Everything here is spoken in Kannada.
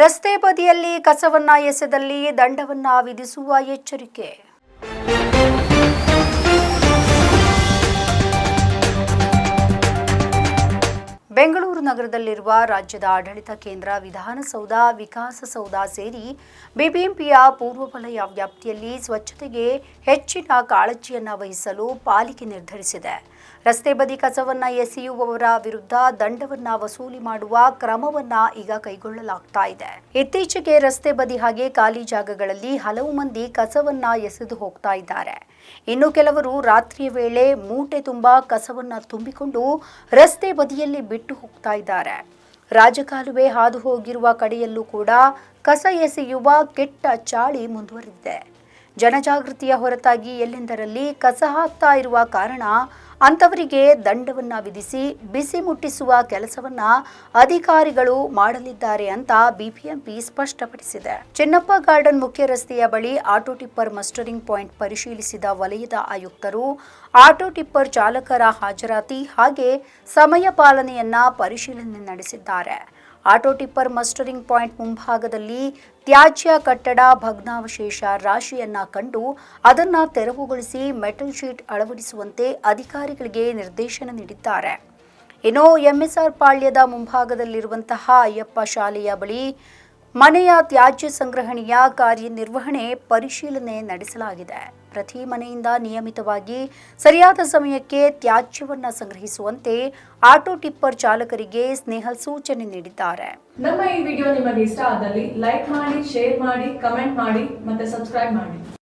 ರಸ್ತೆ ಬದಿಯಲ್ಲಿ ಕಸವನ್ನ ಎಸೆದಲ್ಲಿ ದಂಡವನ್ನ ವಿಧಿಸುವ ಎಚ್ಚರಿಕೆ. ಬೆಂಗಳೂರು ನಗರದಲ್ಲಿರುವ ರಾಜ್ಯದ ಆಡಳಿತ ಕೇಂದ್ರ ವಿಧಾನಸೌಧ ವಿಕಾಸಸೌಧ ಸೇರಿ ಬಿಬಿಎಂಪಿಯ ಪೂರ್ವ ವಲಯ ವ್ಯಾಪ್ತಿಯಲ್ಲಿ ಸ್ವಚ್ಛತೆಗೆ ಹೆಚ್ಚಿನ ಕಾಳಜಿಯನ್ನು ವಹಿಸಲು ಪಾಲಿಕೆ ನಿರ್ಧರಿಸಿದೆ. ರಸ್ತೆ ಬದಿ ಕಸವನ್ನು ಎಸೆಯುವವರ ವಿರುದ್ಧ ದಂಡವನ್ನ ವಸೂಲಿ ಮಾಡುವ ಕ್ರಮವನ್ನ ಈಗ ಕೈಗೊಳ್ಳಲಾಗ್ತಾ ಇದೆ. ಇತ್ತೀಚೆಗೆ ರಸ್ತೆ ಬದಿ ಹಾಗೆ ಖಾಲಿ ಜಾಗಗಳಲ್ಲಿ ಹಲವು ಮಂದಿ ಕಸವನ್ನ ಎಸೆದು ಹೋಗ್ತಾ ಇದ್ದಾರೆ. ಇನ್ನು ಕೆಲವರು ರಾತ್ರಿಯ ವೇಳೆ ಮೂಟೆ ತುಂಬಾ ಕಸವನ್ನ ತುಂಬಿಕೊಂಡು ರಸ್ತೆ ಬದಿಯಲ್ಲಿ ಬಿಟ್ಟು ಹೋಗ್ತಾ ಇದ್ದಾರೆ. ರಾಜಕಾಲುವೆ ಹಾದು ಹೋಗಿರುವ ಕಡೆಯಲ್ಲೂ ಕೂಡ ಕಸ ಎಸೆಯುವ ಕೆಟ್ಟ ಚಾಳಿ ಮುಂದುವರೆದಿದೆ. ಜನಜಾಗೃತಿಯ ಹೊರತಾಗಿ ಎಲ್ಲೆಂದರಲ್ಲಿ ಕಸ ಹಾಕ್ತಾ ಇರುವ ಕಾರಣ ಅಂಥವರಿಗೆ ದಂಡವನ್ನ ವಿಧಿಸಿ ಬಿಸಿ ಮುಟ್ಟಿಸುವ ಕೆಲಸವನ್ನ ಅಧಿಕಾರಿಗಳು ಮಾಡಲಿದ್ದಾರೆ ಅಂತ ಬಿಬಿಎಂಪಿ ಸ್ಪಷ್ಟಪಡಿಸಿದೆ. ಚಿನ್ನಪ್ಪ ಗಾರ್ಡನ್ ಮುಖ್ಯ ರಸ್ತೆಯ ಬಳಿ ಆಟೋ ಟಿಪ್ಪರ್ ಮಸ್ಟರಿಂಗ್ ಪಾಯಿಂಟ್ ಪರಿಶೀಲಿಸಿದ ವಲಯದ ಆಯುಕ್ತರು ಆಟೋ ಟಿಪ್ಪರ್ ಚಾಲಕರ ಹಾಜರಾತಿ ಹಾಗೆ ಸಮಯ ಪಾಲನೆಯನ್ನ ಪರಿಶೀಲನೆ ನಡೆಸಿದ್ದಾರೆ. ಆಟೋ ಟಿಪ್ಪರ್ ಮಸ್ಟರಿಂಗ್ ಪಾಯಿಂಟ್ ಮುಂಭಾಗದಲ್ಲಿ ತ್ಯಾಜ್ಯ ಕಟ್ಟಡ ಭಗ್ನಾವಶೇಷ ರಾಶಿಯನ್ನ ಕಂಡು ಅದನ್ನ ತೆರವುಗೊಳಿಸಿ ಮೆಟಲ್ ಶೀಟ್ ಅಳವಡಿಸುವಂತೆ ಅಧಿಕಾರಿಗಳಿಗೆ ನಿರ್ದೇಶನ ನೀಡಿದ್ದಾರೆ. ಇನ್ನು ಎಂಎಸ್ಆರ್ ಪಾಳ್ಯದ ಮುಂಭಾಗದಲ್ಲಿರುವಂತಹ ಅಯ್ಯಪ್ಪ ಶಾಲೆಯ ಬಳಿ ಮನೆಯ ತ್ಯಾಜ್ಯ ಸಂಗ್ರಹಣೆಯ ಕಾರ್ಯನಿರ್ವಹಣೆ ಪರಿಶೀಲನೆ ನಡೆಸಲಾಗಿದೆ. ಪ್ರತಿ ಮನೆಯಿಂದ ನಿಯಮಿತವಾಗಿ ಸರಿಯಾದ ಸಮಯಕ್ಕೆ ತ್ಯಾಜ್ಯವನ್ನು ಸಂಗ್ರಹಿಸುವಂತೆ ಆಟೋ ಟಿಪ್ಪರ್ ಚಾಲಕರಿಗೆ ಸ್ನೇಹ ಸೂಚನೆ ನೀಡಿದ್ದಾರೆ. ನಮ್ಮ ಈ ವಿಡಿಯೋ ನಿಮಗೆ ಇಷ್ಟ ಆದಲ್ಲಿ ಲೈಕ್ ಮಾಡಿ, ಶೇರ್ ಮಾಡಿ, ಕಮೆಂಟ್ ಮಾಡಿ ಮತ್ತೆ ಸಬ್ಸ್ಕ್ರೈಬ್ ಮಾಡಿ.